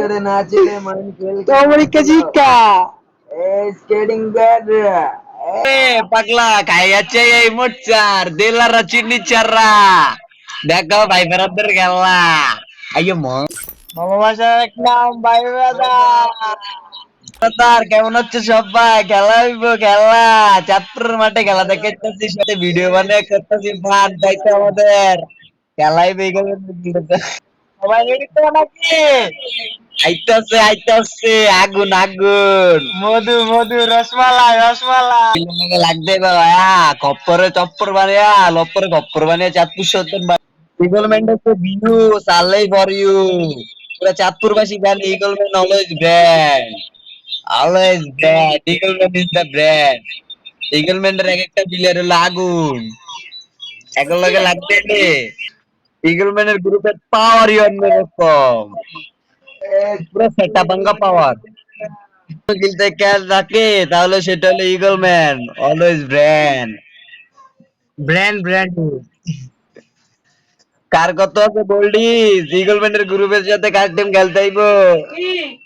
ছেড়ে না ছেড়ে মানে তোমার চিকা স্কেটিং ব্যাট এ পাগলা খাই যাচ্ছে এই মোচার দিলারা চিনি চাররা দেখো ভাই বেড়াদের খেলা আইয়ো ম ভালোবাসার এক নাম ভাই বেড়া তার কেমন হচ্ছে সবাই খেলা হইব খেলা চাঁদপুরের মাঠে খেলা দেখেছি সাথে ভিডিও বানিয়ে করতেছি ভাত দায়িত্ব আমাদের খেলাই বেগল সবাই রেডি তো নাকি আইতাছে আইতাছে আগুন আগুন। মধু মধু রসমালাই রসমালাই। আমাকে লাগবে বাবা কপ্পরে চপ্পর বানিয়া লপ্পরে কপ্পর বানিয়া চাঁদপুর সত্তর ইগলমেন্ট হচ্ছে বিহু সালাই ফর ইউ পুরা চাঁদপুরবাসী জানে Eaglement always brand always brand Eaglement is the brand ইগলমেন্টের এক একটা প্লেয়ার হলো আগুন। এখন লগে লাগবে রে ইগলমেন্টের গ্রুপের পাওয়ারই অন্যরকম পুরো সেটা বাঙ্গা পাওয়ার গিলতে খেয়াল রাখে তাহলে সেটা হলো Eagleman always brand brand brand কার কত আছে বলডি? ইগলম্যানের গ্রুপের সাথে কার টিম খেলতে আইবো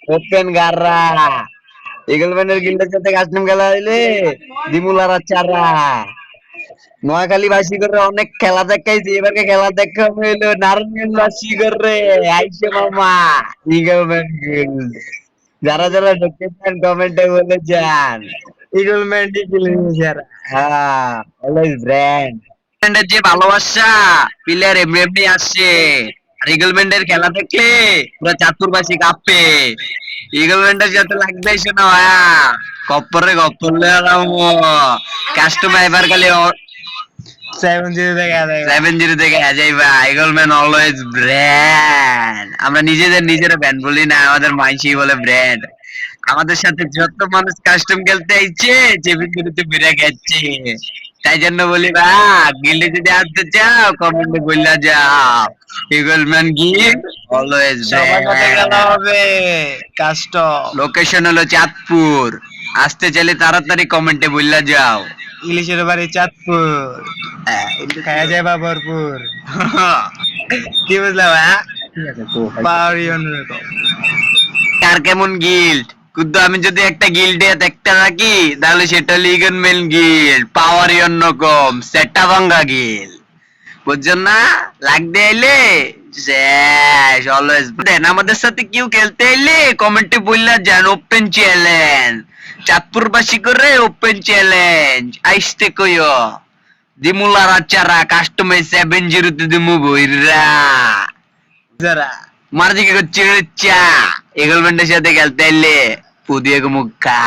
ওপেন গাররা ইগলম্যানের গিল্ডের সাথে কার টিম খেলা হইলে দিমুলারা চারা নোয়াখালী বাসী করে অনেক খেলা দেখাইছি এবারকে খেলা দেখা হইল নারায়ণ বাসী করে। আইসে মামা ইগলম্যান গিল্ড যারা যারা ঢুকেছেন কমেন্টে বলে যান। ইগল ম্যান ডিগল যারা। হ্যাঁ অলওয়েজ ব্র্যান্ড ব্র্যান্ডের যে ভালোবাসা প্লেয়ার এমনি এমনি আসছে আর ইগলম্যান্ডের খেলা দেখলে পুরো চাতুর্বাসী কাঁপে। ইগলম্যান্ডের সাথে লাগবে শোনা ভাইয়া কপ্পরে কপ্পরলে কাস্টমার এবার খালি আমরা নিজেদের নিজের ব্র্যান্ড বলি না আমাদের মাইসি বলে ব্র্যান্ড আমাদের সাথে যত মানুষ কাস্টম খেলতে আইছে চেপে চুরিতে বেড়ে গেছে। তাই জন্য বলি বা গিল্ডে যদি আসতে চাও কমেন্টে বললা যাও। ইগলম্যান গিল্ড অলওয়েজ হবে কাস্টম লোকেশন হলো চাঁদপুর। আসতে চাইলে তাড়াতাড়ি কমেন্টে বললা যাও। ইলিশের বাড়ি চাঁদপুর। খাওয়া যায় বা ভরপুর। কি বুঝলা ভাই পাওয়ারই অন্যরকম কেমন গিল্ড কিন্তু আমি যদি একটা গিল্ডে একটা রাখি তাহলে সেটা লিগন মেন গিল্ড পাওয়ারই অন্যরকম সেটা ভাঙ্গা গিল্ড বুঝছেন না? লাগতে এলে, শেষ অলওয়েজ দেন, আমাদের সাথে কেউ খেলতে এলে কমেন্টে বললা যান ওপেন চ্যালেঞ্জ চাঁদপুরবাসী করে ওপেন চ্যালেঞ্জ আইসতে কইও। দিমুলার আচারা কাস্টমার সেভেন জিরোতে দিমু বইরা। যারা। মার দিকে করছে চা। এগল ব্যান্ডের সাথে খেলতে এলে পুদিয়ে মুখা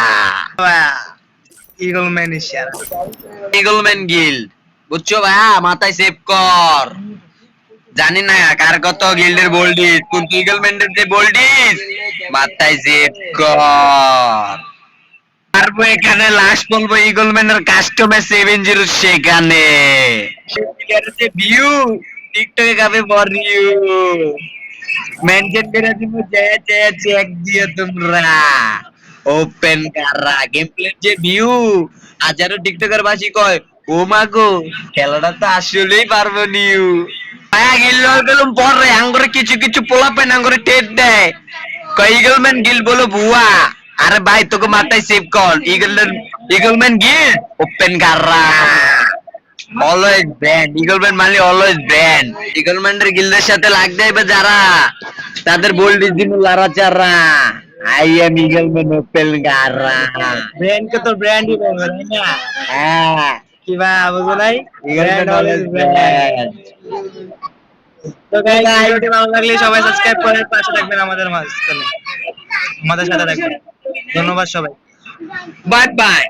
ইগল ম্যান ইশারা। Eagleman guild. বুঝছ ভাইয়া মাথায় সেভ কর। জানি না কার কত গিল্ডের বোল্ডিস কিন্তু ইগলম্যানের যে বোল্ডিস মাথায় সেভ কর। পারব এখানে লাস্ট বলব ইগলম্যানের কাস্টমার সেভেন জিরো সেখানে। ভিউ টিকটকে গাবে ফর ইউ মেনশন করে দিব জয় জয় চেক দিয়ে তোমরা। ওপেন কারা। গেম প্লে যে ভিউ হাজারো টিকটকার বাসি কয়, ও মাগো খেলাটা তো আসলেই পারব নিউ। আয়া গিল গেলুম পরে, আঙ্গুরে কিছু কিছু পোলা পেন আঙ্গুরে টেট দেয়। কয় ইগলম্যান গিল বলো, ভুয়া। আরে ভাই তোকে মাথায় সেভ কর ইগলের ইগলম্যান গিল ওপেন গাররা অলওয়েজ ব্র্যান্ড ইগলম্যান মানে অলওয়েজ ব্র্যান্ড ইগলম্যানের গিল্ডের সাথে লাগতে হবে যারা? তাদের বোল্ডিস দিন লারা চারা আই এম ইগলম্যান ওপেন গারা ব্র্যান্ড কে তো ব্র্যান্ডই বলবে না? হ্যাঁ। কি ভাই বুঝো নাই? ইগলম্যান অলওয়েজ ব্র্যান্ড তো গাইস ভিডিওটি ভালো লাগলে সবাই সাবস্ক্রাইব করে পাশে থাকবেন আমাদের মাঝখানে। আমাদের সাথে থাকবেন। ধন্যবাদ সবাই। Bye bye